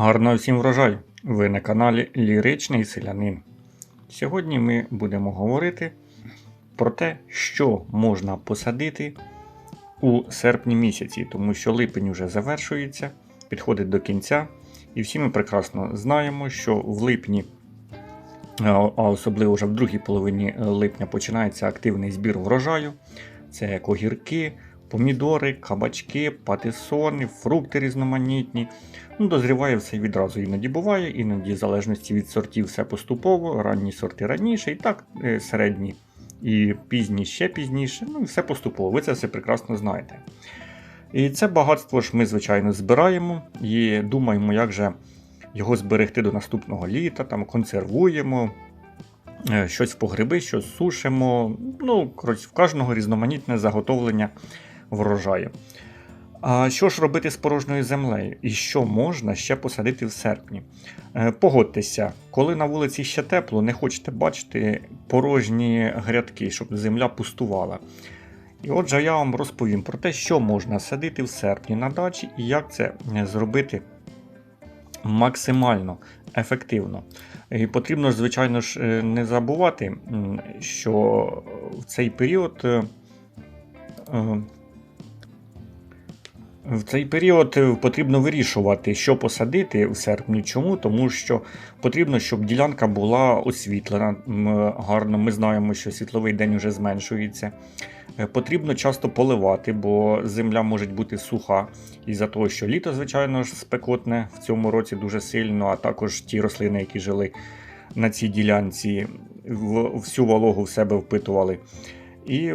Гарного всім врожай! Ви на каналі Ліричний Селянин. Сьогодні ми будемо говорити про те, що можна посадити у серпні місяці, тому що липень вже завершується, підходить до кінця. І всі ми прекрасно знаємо, що в липні, а особливо вже в другій половині липня, починається активний збір врожаю. Це як огірки, помідори, кабачки, патисони, фрукти різноманітні. Ну, Дозріває все відразу. Іноді буває, іноді, в залежності від сортів, все поступово, ранні сорти раніше, і так е, середні, і пізні ще пізніше. Ну, все поступово. Ви це все прекрасно знаєте. І це багатство ж ми, звичайно, збираємо і думаємо, як же його зберегти до наступного літа, там консервуємо. е, Щось погреби, щось сушимо. Ну, коротше, в кожного різноманітне заготовлення врожаю. А що ж робити з порожньою землею? І що можна ще посадити в серпні? Е, Погодьтеся, коли на вулиці ще тепло, не хочете бачити порожні грядки, щоб земля пустувала. І отже, я вам розповім про те, що можна садити в серпні на дачі і як це е, зробити максимально ефективно. І потрібно звичайно ж, е, не забувати, що в цей період. Е, е, в цей період е, потрібно вирішувати, що посадити в серпні. Чому? Тому що потрібно, щоб ділянка була освітлена гарно. Ми знаємо, що світловий день вже зменшується. Е, Потрібно часто поливати, бо земля може бути суха із-за того, що літо, звичайно ж, спекотне в цьому році дуже сильно, а також ті рослини, які жили на цій ділянці, всю вологу в себе впитували. І,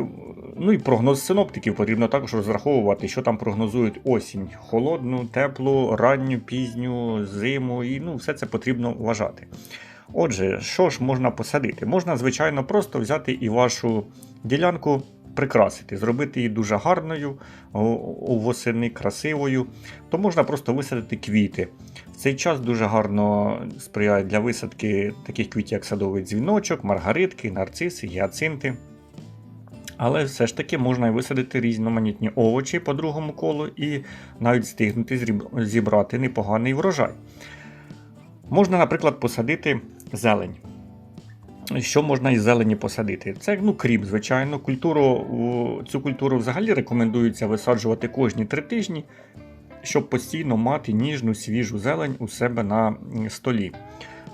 ну і прогноз синоптиків потрібно також розраховувати, що там прогнозують осінь, холодну, теплу, ранню, пізню, зиму, і ну, все це потрібно вважати. Отже, що ж можна посадити? Можна, звичайно, просто взяти і вашу ділянку прикрасити, зробити її дуже гарною, о- восени красивою, то можна просто висадити квіти. В цей час дуже гарно сприяє для висадки таких квітів, як садовий дзвіночок, маргаритки, нарциси, гіацинти. Але все ж таки можна і висадити різноманітні овочі по другому колу і навіть встигнути зібрати непоганий врожай. Можна, наприклад, посадити зелень. Що можна із зелені посадити? Це ну, кріп, звичайно. Культуру, цю культуру взагалі рекомендується висаджувати кожні три тижні, щоб постійно мати ніжну свіжу зелень у себе на столі.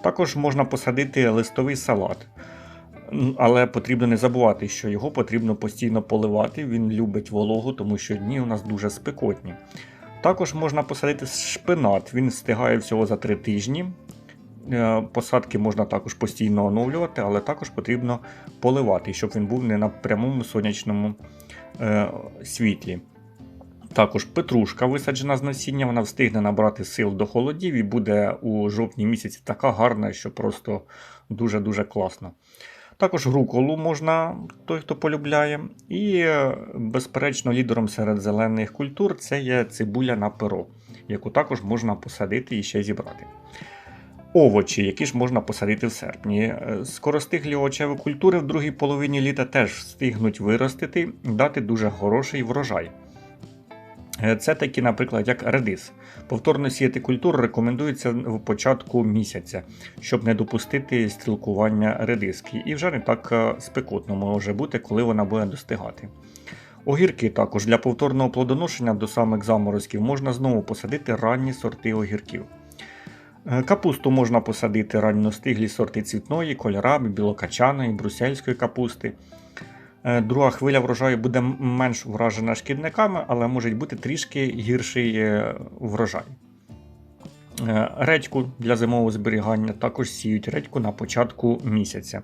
Також можна посадити листовий салат. Але потрібно не забувати, що його потрібно постійно поливати. Він любить вологу, тому що дні у нас дуже спекотні. Також можна посадити шпинат. Він встигає всього за три тижні. Е, Посадки можна також постійно оновлювати, але також потрібно поливати, щоб він був не на прямому сонячному е, світлі. Також петрушка висаджена з насіння, вона встигне набрати сил до холодів і буде у жовтні місяці така гарна, що просто дуже-дуже класно. Також руколу можна, той, хто полюбляє. І, е, безперечно, лідером серед зелених культур це є цибуля на перо, яку також можна посадити і ще зібрати. Овочі, які ж можна посадити в серпні. Е, Скоростиглі овочеві культури в другій половині літа теж встигнуть виростити, дати дуже хороший врожай. Е, Це такі, наприклад, як редис. Повторно сіяти культуру рекомендується в початку місяця, щоб не допустити стрілкування редиски. І вже не так е, спекотно може бути, коли вона буде достигати. Огірки також для повторного плодоношення до самих заморозків можна знову посадити ранні сорти огірків. Е, Капусту можна посадити ранньостиглі сорти цвітної, кольорабі, білокачаної, брусельської капусти. Е, Друга хвиля врожаю буде менш вражена шкідниками, але може бути трішки гірший е, врожай. Е, Редьку для зимового зберігання також сіють редьку на початку місяця.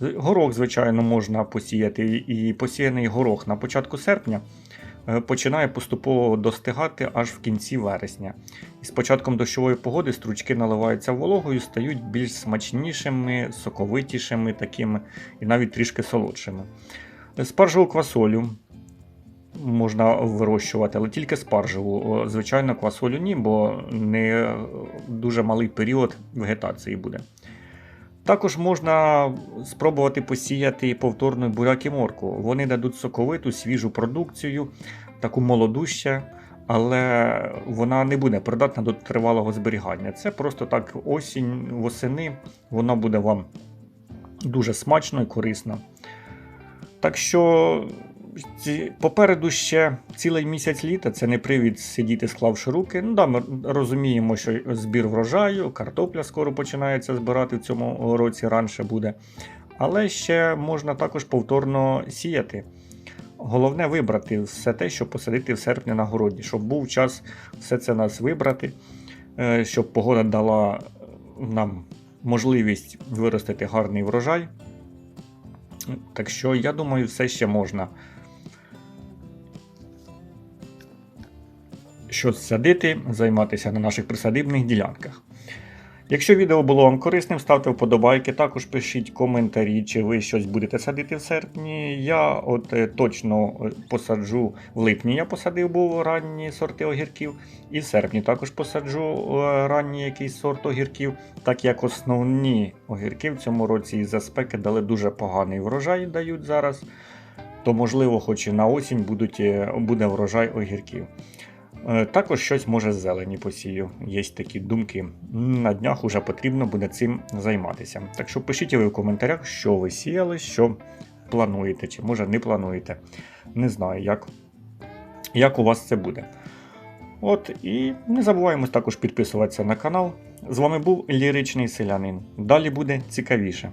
Горох, звичайно, можна посіяти, і посіяний горох на початку серпня починає поступово достигати аж в кінці вересня. І з початком дощової погоди стручки наливаються вологою, стають більш смачнішими, соковитішими такими і навіть трішки солодшими. Спаржеву квасолю можна вирощувати, але тільки спаржеву. Звичайно, квасолю ні, бо не дуже малий період вегетації буде. Також можна спробувати посіяти повторно буряк і морку. Вони дадуть соковиту, свіжу продукцію, таку молоду ще, але вона не буде придатна до тривалого зберігання. Це просто так осінь, восени, воно буде вам дуже смачно і корисно. Так що попереду ще цілий місяць літа, це не привід сидіти, склавши руки. Ну да, ми розуміємо, що збір врожаю, картопля скоро починається збирати в цьому році, раніше буде. Але ще можна також повторно сіяти. Головне вибрати все те, що посадити в серпні на городі, щоб був час все це нас вибрати, е, щоб погода дала нам можливість виростити гарний врожай. Так що, я думаю, все ще можна щось садити, займатися на наших присадибних ділянках. Якщо відео було вам корисним, ставте вподобайки, також пишіть коментарі, чи ви щось будете садити в серпні. Я от е, точно е, посаджу в липні. Я посадив був ранні сорти огірків, і в серпні також посаджу е, ранній якийсь сорт огірків, так як основні огірки в цьому році із-за спеки дали дуже поганий врожай, дають зараз. То, можливо, хоч і на осінь будуть, буде врожай огірків. Е, Також щось може зелені посію. Є такі думки. На днях уже потрібно буде цим займатися. Так що пишіть ви в коментарях, що ви сіяли, що плануєте, чи може не плануєте. Не знаю, як, як у вас це буде. От і не забуваємо також підписуватися на канал. З вами був Ліричний Селянин. Далі буде цікавіше.